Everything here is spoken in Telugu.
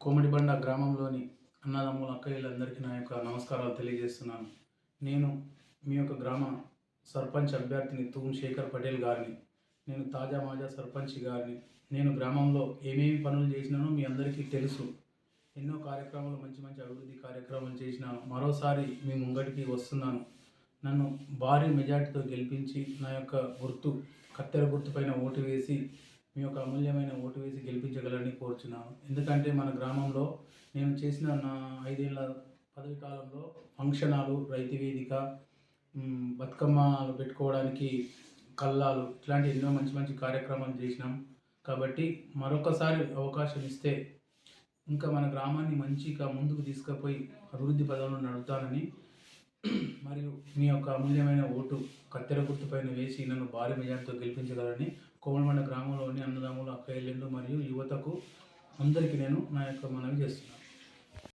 కోమటిబండ గ్రామంలోని అన్నదమ్ముల అక్కయ్యలందరికీ నా యొక్క నమస్కారాలు తెలియజేస్తున్నాను. నేను మీ యొక్క గ్రామ సర్పంచ్ అభ్యర్థిని తూమ్ శేఖర్ పటేల్ గారిని. నేను తాజా మాజా సర్పంచ్ గారిని. నేను గ్రామంలో ఏమేమి పనులు చేసినానో మీ అందరికీ తెలుసు. ఎన్నో కార్యక్రమాలు మంచి మంచి అభివృద్ధి కార్యక్రమాలు చేసినాను. మరోసారి మీ ముంగటికి వస్తున్నాను. నన్ను భారీ మెజార్టీతో గెలిపించి నా యొక్క గుర్తు కత్తెర గుర్తు పైన ఓటు వేసి మీ యొక్క అమూల్యమైన ఓటు వేసి గెలిపించగలని వచ్చినాను ఎందుకంటే మన గ్రామంలో నేను చేసిన నా ఐదేళ్ళ పదవి కాలంలో ఫంక్షనాలు రైతు వేదిక బతుకమ్మలు పెట్టుకోవడానికి కల్లాలు ఇట్లాంటి ఎన్నో మంచి మంచి కార్యక్రమాలు చేసినాం. కాబట్టి మరొకసారి అవకాశం ఇస్తే ఇంకా మన గ్రామాన్ని మంచిగా ముందుకు తీసుకుపోయి అభివృద్ధి పదంలో నడుపుతానని మరియు మీ యొక్క అమూల్యమైన ఓటు కత్తెర గుర్తుపైన వేసి నన్ను భారీ మెజార్టీతో గెలిపించగలని కోమలమండ గ్రామంలోని అన్నదమ్ములు అక్కయ్యలు మరియు యువతకు అందరికీ నేను నా యొక్క మనవి చేస్తున్నాను.